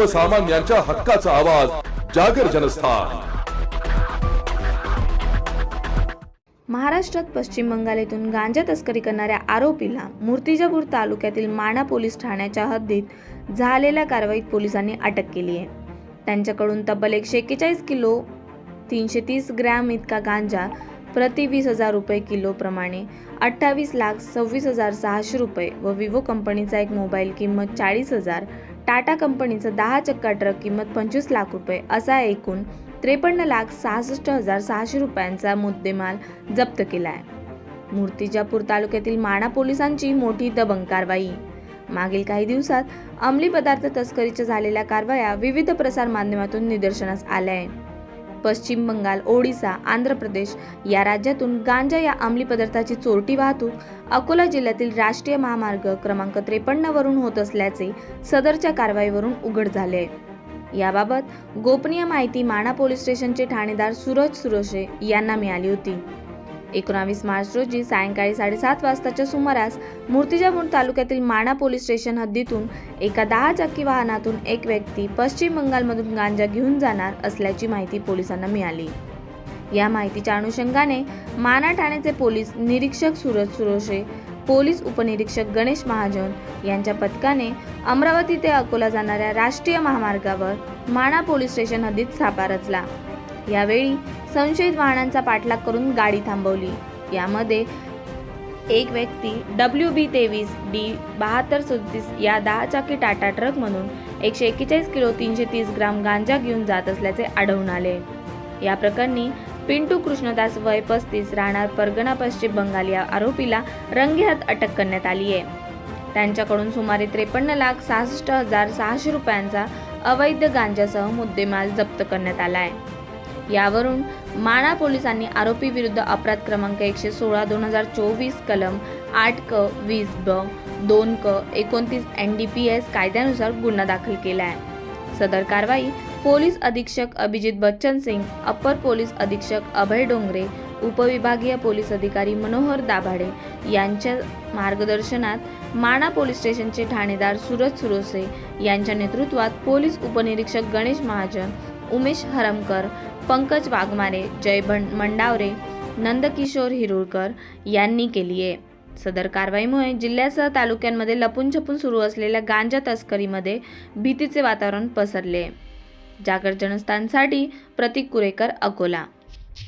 सर्वसामान्यांच्या हक्काचा आवाज जागर जनस्थान. महाराष्ट्रात पश्चिम बंगाल येथून गांजा तस्करी करणाऱ्या आरोपीला मूर्तिजापूर तालुक्यातील माणा पोलीस ठाण्याच्या हद्दीत झालेल्या कारवाईत पोलिसांनी अटक केली आहे. त्यांच्याकडून तब्बल एकशे एक्केचाळीस किलो तीनशे तीस ग्रॅम इतका गांजा प्रति वीस हजार रुपये किलो प्रमाणे अठ्ठावीस लाख सव्वीस हजार सहाशे रुपये व विवो कंपनीचा एक मोबाईल किंमत चाळीस हजार टाटा कंपनीचा दहा चक्का ट्रक किंमत पंचवीस लाख रुपये असा एकूण त्रेपन्न लाख सहासष्ट हजार सहाशे रुपयांचा मुद्देमाल जप्त केला आहे. मूर्तिजापूर तालुक्यातील माणा पोलिसांची मोठी दबंग कारवाई. मागील काही दिवसात अंमली पदार्थ तस्करीच्या झालेल्या कारवाया विविध प्रसार माध्यमातून निदर्शनास आल्या आहे पश्चिम बंगाल ओडिसा आंध्र प्रदेश या राज्यातून गांजा या अंमली पदार्थाची चोरटी वाहतूक अकोला जिल्ह्यातील राष्ट्रीय महामार्ग क्रमांक त्रेपन्न वरून होत असल्याचे सदरच्या कारवाईवरून उघड झाले. आहे याबाबत गोपनीय माहिती माणा पोलीस स्टेशनचे ठाणेदार सूरज सुरोशे यांना मिळाली होती. एकोणावीस मार्च रोजी सायंकाळी साडेसात वाजताच्या सुमारास मूर्तिजापूर तालुक्यातील माणा पोलीस स्टेशन हद्दीतून एका दहा चाकी वाहनातून एक व्यक्ती पश्चिम बंगालमधून गांजा घेऊन जाणार असल्याची माहिती पोलिसांना मिळाली. या माहितीच्या अनुषंगाने माना ठाण्याचे पोलीस निरीक्षक सूरज सुरोशे पोलीस उपनिरीक्षक गणेश महाजन यांच्या पथकाने अमरावती ते अकोला जाणाऱ्या राष्ट्रीय महामार्गावर माणा पोलीस स्टेशन हद्दीत सापळा रचला. यावेळी संशयित वाहनांचा पाठलाग करून गाडी थांबवली. यामध्ये एक व्यक्ती डब्ल्यू बी तेवीस डी बहात्तर सदतीस या दहा चाकी टाटा म्हणून एकशे एक्केचाळीस किलो तीनशे तीस ग्राम गांजा घेऊन जात असल्याचे आढळून आले. या प्रकरणी पिंटू कृष्णदास वय पस्तीस राहणार परगणा पश्चिम बंगाल या आरोपीला रंगेहात अटक करण्यात आली आहे. त्यांच्याकडून सुमारे त्रेपन्न लाख सहासष्ट हजार सहाशे रुपयांचा अवैध गांजासह मुद्देमाल जप्त करण्यात आला आहे. यावरून माणा पोलिसांनी आरोपी विरुद्ध अपराध क्रमांक एकशे सोळा दोन हजार चोवीस कलम आठ क वीस ब दोन क एकोणतीस एन डी पी एस कायद्यानुसार गुन्हा दाखल केला आहे सदर कारवाई पोलीस अधीक्षक अभिजित बच्चन सिंग अप्पर पोलीस अधीक्षक अभय डोंगरे उपविभागीय पोलीस अधिकारी मनोहर दाभाडे यांच्या मार्गदर्शनात माणा पोलीस स्टेशनचे ठाणेदार सूरज सुरोसे यांच्या नेतृत्वात पोलीस उपनिरीक्षक गणेश महाजन उमेश हरमकर पंकज वाघमारे जय मंडावरे नंदकिशोर हिरुळकर यांनी केली आहे. सदर कारवाईमुळे जिल्ह्यासह तालुक्यांमध्ये लपून छपून सुरू असलेल्या गांजा तस्करीमध्ये भीतीचे वातावरण पसरले जागर जनस्थानसाठी प्रतीक कुरेकर अकोला.